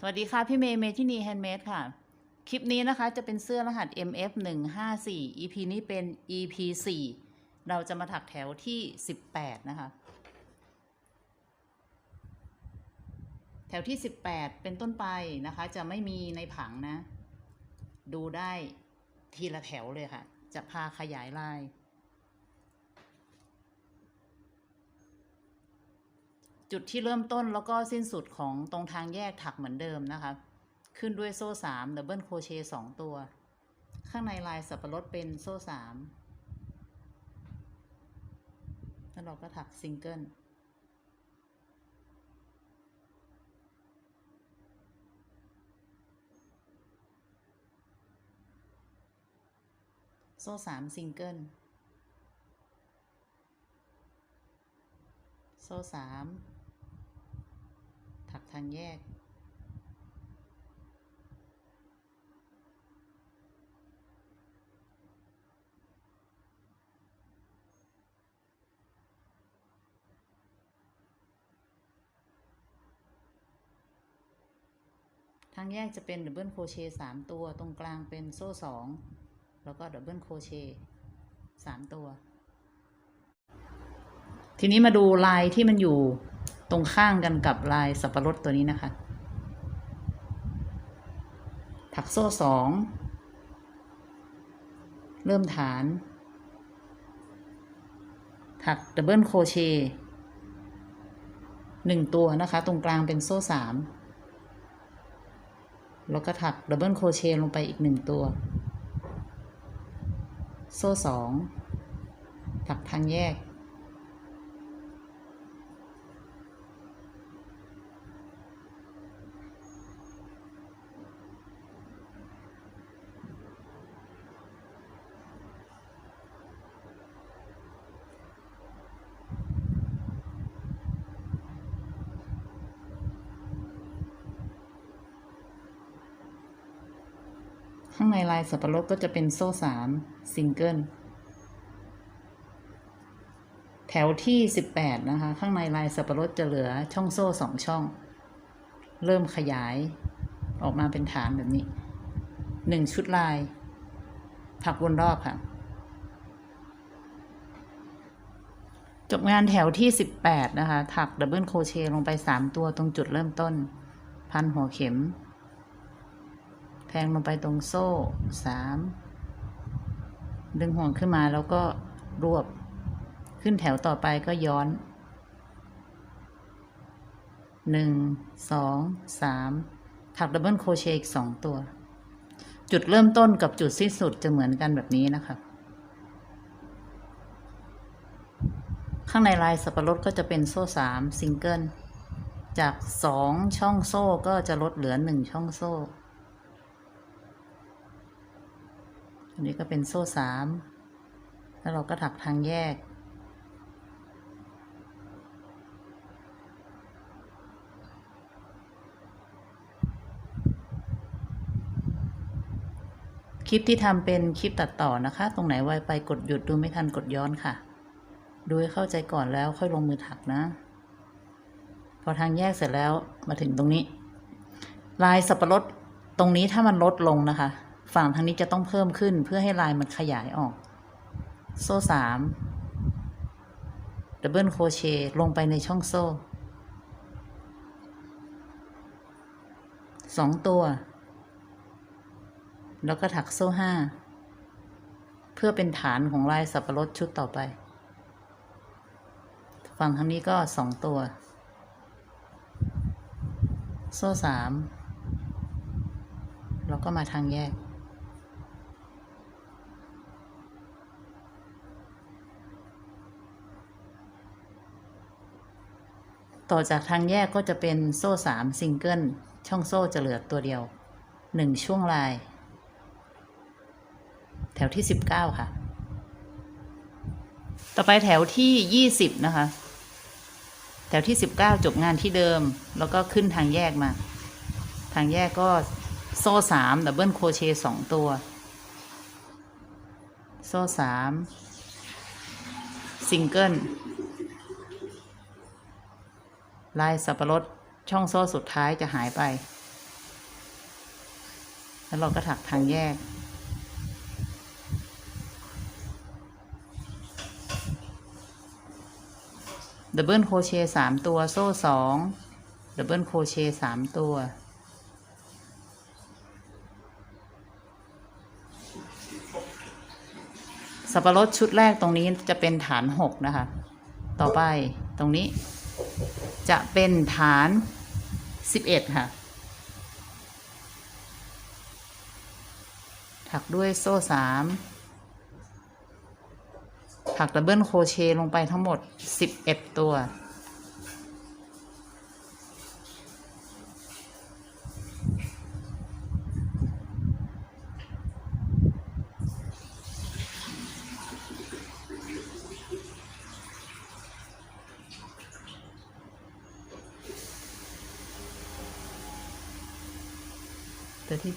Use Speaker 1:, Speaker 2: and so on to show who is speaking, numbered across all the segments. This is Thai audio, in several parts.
Speaker 1: สวัสดีค่ะ พี่เมย์เมที่นีแฮนด์เมดค่ะ คลิปนี้นะคะจะเป็นเสื้อรหัส MF 1 5 4 EP นี้เป็น EP 4 เราจะมาถักแถวที่ 18 นะคะ แถวที่ 18 เป็นต้นไปนะคะ จะไม่มีในผังนะ ดูได้ทีละแถวเลยค่ะ จะพาขยายลาย จุดที่เริ่มต้นแล้วก็สิ้นสุดของตรงทางแยกถักเหมือนเดิมนะคะ ขึ้นด้วยโซ่สามดับเบิลโครเชต์สองตัว ข้างในลายสับปะรดเป็นโซ่สามแล้วเราก็ถักซิงเกิลโซ่สามซิงเกิล โซ่สาม ทางแยก ทางแยกจะเป็นดับเบิลโครเชต์สามตัว ตรงกลางเป็นโซ่สอง แล้วก็ดับเบิลโครเชต์สามตัว ทีนี้มาดูลายที่มันอยู่ ตรงข้างกันกับลายสับปะรดตัวนี้นะคะ ถักโซ่สองเริ่มฐาน ถักดับเบิลโครเชต์หนึ่งตัวนะคะ ตรงกลางเป็นโซ่สามแล้วก็ถักดับเบิลโครเชต์ลงไปอีกหนึ่งตัว โซ่สองถักทางแยก ข้างในลายสับปะรดก็จะเป็นโซ่สามซิงเกิลแถวที่สิบแปดนะคะ ข้างในลายสับปะรดจะเหลือช่องโซ่สองช่อง เริ่มขยายออกมาเป็นฐานแบบนี้หนึ่งชุดลาย ถักวนรอบค่ะ จบงานแถวที่สิบแปดนะคะ ถักดับเบิลโครเชต์ลงไปสามตัวตรงจุดเริ่มต้น พันหัวเข็ม แทงลงไปตรงโซ่สามดึงห่วงขึ้นมาแล้วก็รวบขึ้นแถวต่อไปก็ย้อนหนึ่งสองสามถักดับเบิลโครเชต์อีกสองตัว จุดเริ่มต้นกับจุดสิ้นสุดจะเหมือนกันแบบนี้นะคะข้างในลายสับปะรดก็จะเป็นโซ่สามซิงเกิลจากสองช่องโซ่ก็จะลดเหลือหนึ่งช่องโซ่ อันนี้ก็เป็นโซ่สามแล้วเราก็ถักทางแยก คลิปที่ทำเป็นคลิปตัดต่อนะคะ ตรงไหนไวไปกดหยุดดูไม่ทันกดย้อนค่ะ ดูให้เข้าใจก่อนแล้วค่อยลงมือถักนะ พอทางแยกเสร็จแล้วมาถึงตรงนี้ ลายสับปะรดตรงนี้ถ้ามันลดลงนะคะ ฝั่งทางนี้จะต้องเพิ่มขึ้นเพื่อให้ลายมันขยายออก โซ่สามดับเบิลโคเชต์ลงไปในช่องโซ่สองตัว แล้วก็ถักโซ่ห้าเพื่อเป็นฐานของลายสับปะรดชุดต่อไป ฝั่งทางนี้ก็สองตัว โซ่สามแล้วก็มาทางแยก ต่อจากทางแยกก็จะเป็นโซ่สามซิงเกิลช่องโซ่จะเหลือตัวเดียวหนึ่งช่วงลาย แถวที่สิบเก้าค่ะ ต่อไปแถวที่ยี่สิบนะคะ แถวที่สิบเก้าจบงานที่เดิม แล้วก็ขึ้นทางแยกมา ทางแยกก็โซ่สามดับเบิลโครเชต์สองตัว โซ่สามซิงเกิล ลายสับปะรดช่องโซ่สุดท้ายจะหายไป แล้วเราก็ถักทางแยก ดับเบิลโครเชต์สามตัวโซ่สองดับเบิลโครเชต์สามตัวสับปะรดชุดแรกตรงนี้จะเป็นฐานหกนะคะ ต่อไปตรงนี้ จะเป็นฐานสิบเอ็ดค่ะ ถักด้วยโซ่สามถักดับเบิลโครเชต์ลงไปทั้งหมดสิบเอ็ดตัว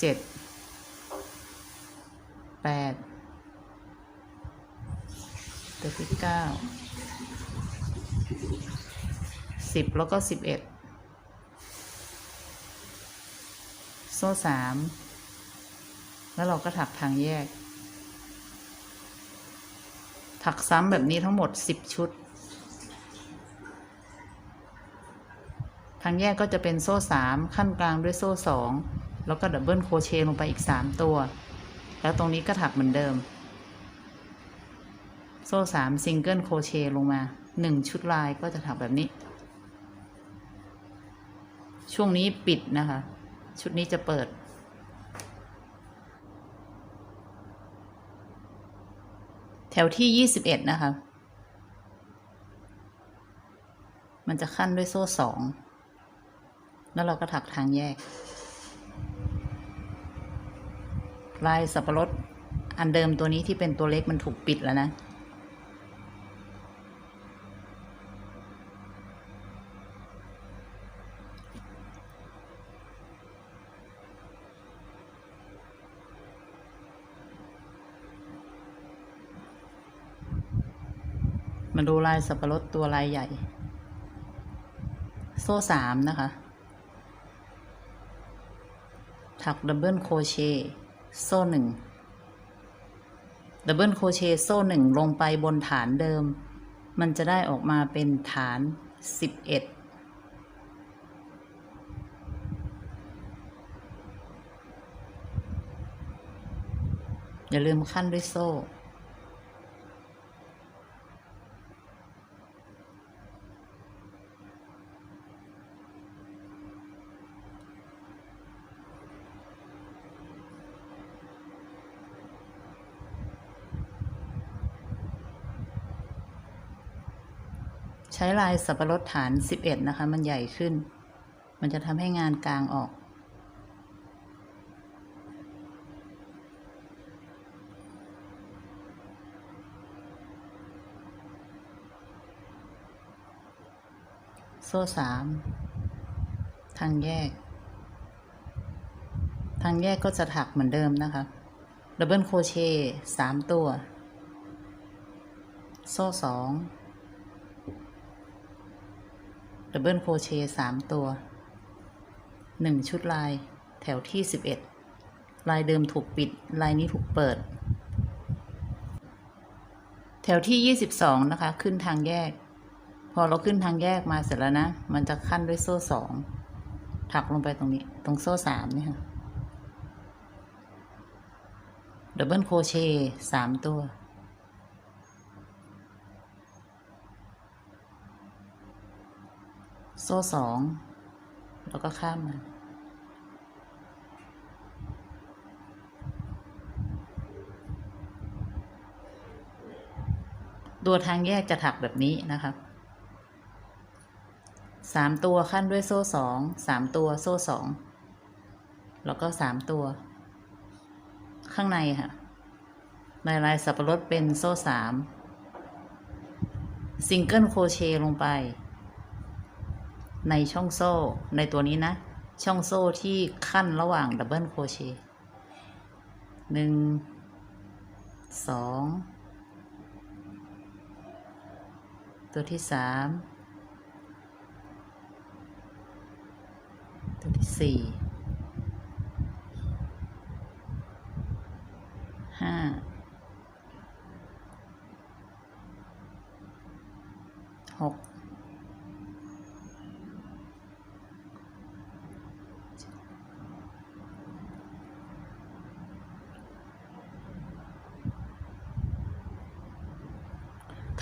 Speaker 1: เจ็ดแปดตัวที่เก้าสิบแล้วก็สิบเอ็ดโซ่สามแล้วเราก็ถักทางแยก ถักซ้ำแบบนี้ทั้งหมดสิบชุด ทางแยกก็จะเป็นโซ่สามขั้นกลางด้วยโซ่สอง แล้วก็ดับเบิลโครเชต์ลงไปอีกสามตัว แล้วตรงนี้ก็ถักเหมือนเดิม โซ่สามซิงเกิลโครเชต์ลงมาหนึ่งชุดลายก็จะถักแบบนี้ ช่วงนี้ปิดนะคะ ชุดนี้จะเปิด แถวที่ยี่สิบเอ็ดนะคะ มันจะขั้นด้วยโซ่สองแล้วเราก็ถักทางแยก ลายสับปะรดอันเดิมตัวนี้ที่เป็นตัวเล็กมันถูกปิดแล้วนะมาดูลายสับปะรดตัวลายใหญ่ โซ่สามนะคะ ถักดับเบิลโคเชต์ โซ่หนึ่งดับเบิลโครเชต์โซ่หนึ่งลงไปบนฐานเดิม มันจะได้ออกมาเป็นฐานสิบเอ็ดอย่าลืมขั้นด้วยโซ่ ใช้ลายสับปะรดฐาน 11 นะคะ มันใหญ่ขึ้น มันจะทำให้งานกลางออก โซ่สามทางแยก ทางแยกก็จะถักเหมือนเดิมนะคะดับเบิลโครเชต์สามตัว โซ่สอง ดับเบิลโครเชต์สามตัวหนึ่งชุดลายแถวที่สิบเอ็ดลายเดิมถูกปิด ลายนี้ถูกเปิด แถวที่ยี่สิบสองนะคะ ขึ้นทางแยก พอเราขึ้นทางแยกมาเสร็จแล้วนะ มันจะขั้นด้วยโซ่สองถักลงไปตรงนี้ ตรงโซ่สามนี่ค่ะดับเบิลโครเชต์สามตัว โซ่สองแล้วก็ข้ามมาตัวทางแยกจะถักแบบนี้นะครับสามตัวขั้นด้วยโซ่สองสามตัวโซ่สองแล้วก็สามตัว ข้างในค่ะในลายสับปะรดเป็นโซ่สามซิงเกิลโครเชต์ลงไป ในช่องโซ่ในตัวนี้นะ ช่องโซ่ที่ขั้นระหว่างดับเบิลโครเชต์หนึ่งสองตัวที่สามตัวที่สี่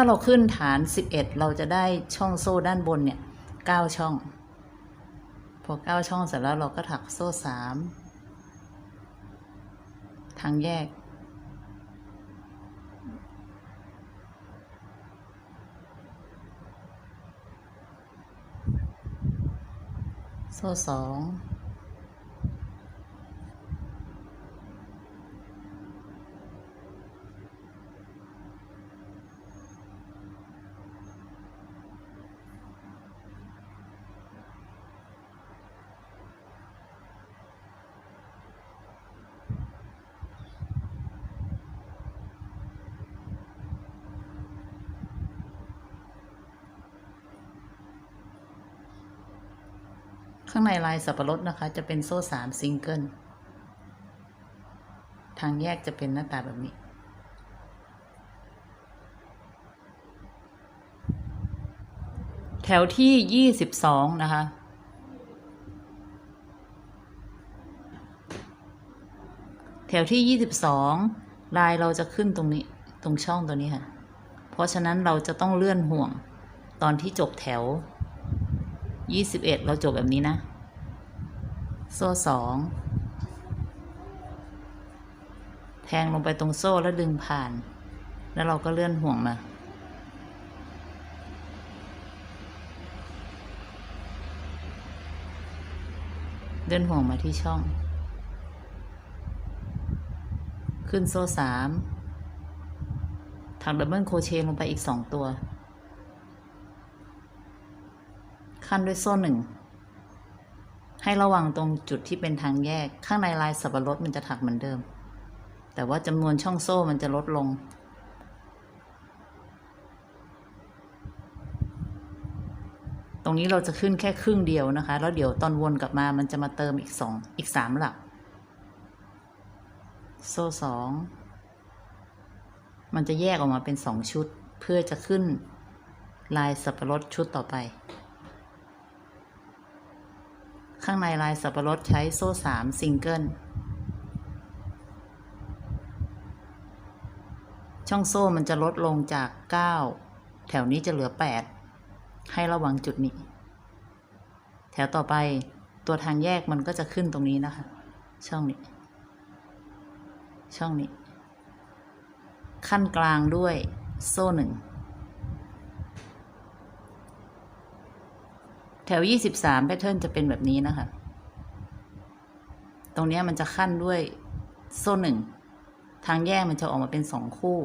Speaker 1: าเราขึ้นฐาน 11 เราจะได้ช่องโซ่ด้านบนเนี่ย 9 ช่อง พอ 9 ช่องเสร็จแล้วเราก็ถักโซ่ 3 ทางแยก โซ่ 2 ข้างในลายสับปะรดนะคะ จะเป็นโซ่สามซิงเกิล ทางแยกจะเป็นหน้าตาแบบนี้ แถวที่ยี่สิบสองนะคะแถวที่ยี่สิบสองลายเราจะขึ้นตรงนี้ตรงช่องตัวนี้ค่ะ เพราะฉะนั้นเราจะต้องเลื่อนห่วงตอนที่จบแถว ยี่สิบเอ็ดเราจบแบบนี้นะ โซ่สองแทงลงไปตรงโซ่แล้วดึงผ่าน แล้วเราก็เลื่อนห่วงมาเลื่อนห่วงมาที่ช่อง ขึ้นโซ่สามถักดับเบิลโคเชต์ลงไปอีกสองตัว ขั้นด้วยโซ่หนึ่งให้ระวังตรงจุดที่เป็นทางแยกข้างในลายสับปะรดมันจะถักเหมือนเดิม แต่ว่าจำนวนช่องโซ่มันจะลดลง ตรงนี้เราจะขึ้นแค่ครึ่งเดียวนะคะ แล้วเดี๋ยวตอนวนกลับมามันจะมาเติมอีกสองอีกสามหลัก โซ่สองมันจะแยกออกมาเป็นสองชุด เพื่อจะขึ้นลายสับปะรดชุดต่อไป ข้างในลายสับปะรดใช้โซ่สามซิงเกิล ช่องโซ่มันจะลดลงจาก 9 แถวนี้จะเหลือ 8 ให้ระวังจุดนี้ แถวต่อไปตัวทางแยกมันก็จะขึ้นตรงนี้นะคะ ช่องนี้ ช่องนี้ ขั้นกลางด้วยโซ่หนึ่ง ถว 23 แพทเทิร์นจะเป็นแบบนี้นะคะ ตรงนี้มันจะขั้นด้วยโซ่หนึ่ง ทางแยกมันจะออกมาเป็นสองคู่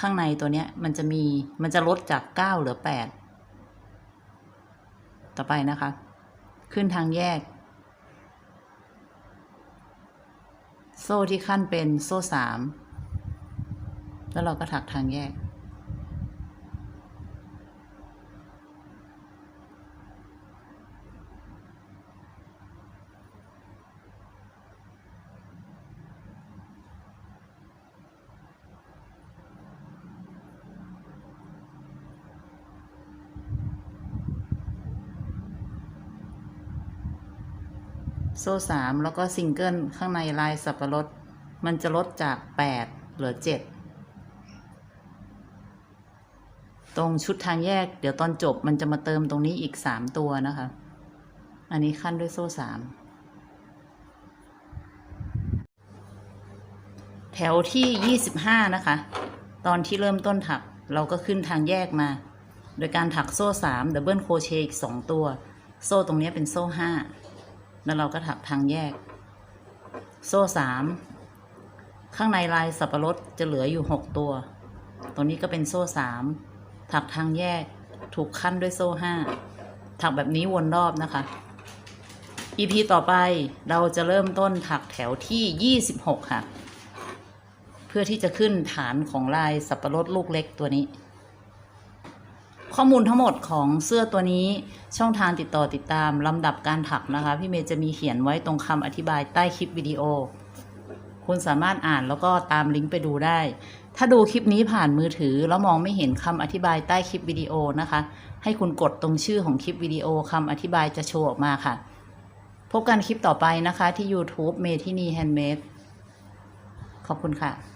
Speaker 1: ข้างในตัวเนี้ยมันจะมี มันจะลดจาก 9 เหลือ 8 ต่อไปนะคะ ขึ้นทางแยก โซ่ที่ขั้นเป็นโซ่สาม แล้วเราก็ถักทางแยก โซ่สามแล้วก็ซิงเกิลข้างในลายสับปะรด มันจะลดจากแปดเหลือเจ็ดตรงชุดทางแยก เดี๋ยวตอนจบมันจะมาเติมตรงนี้อีกสามตัวนะคะ อันนี้ขั้นด้วยโซ่สามแถวที่ยี่สิบห้านะคะ ตอนที่เริ่มต้นถักเราก็ขึ้นทางแยกมา โดยการถักโซ่สามดับเบิลโครเชต์อีกสองตัว โซ่ตรงนี้เป็นโซ่ห้า แล้วเราก็ถักทางแยก โซ่สามข้างในลายสับปะรดจะเหลืออยู่หกตัวตรงนี้ก็เป็นโซ่สามถักทางแยกถูกขั้นด้วยโซ่ห้าถักแบบนี้วนรอบนะคะ EP ต่อไปเราจะเริ่มต้นถักแถวที่ 26 ค่ะ เพื่อที่จะขึ้นฐานของลายสับปะรดลูกเล็กตัวนี้ ข้อมูลทั้งหมดของเสื้อตัวนี้ช่องทางติดต่อติดตามลำดับการถักนะคะ พี่เมย์จะมีเขียนไว้ตรงคำอธิบายใต้คลิปวิดีโอ คุณสามารถอ่านแล้วก็ตามลิงก์ไปดูได้ ถ้าดูคลิปนี้ผ่านมือถือแล้วมองไม่เห็นคำอธิบายใต้คลิปวิดีโอนะคะ ให้คุณกดตรงชื่อของคลิปวิดีโอคำอธิบายจะโชว์ออกมาค่ะ พบกันคลิปต่อไปนะคะที่ YouTube เมทินีแฮนด์เมดขอบคุณค่ะ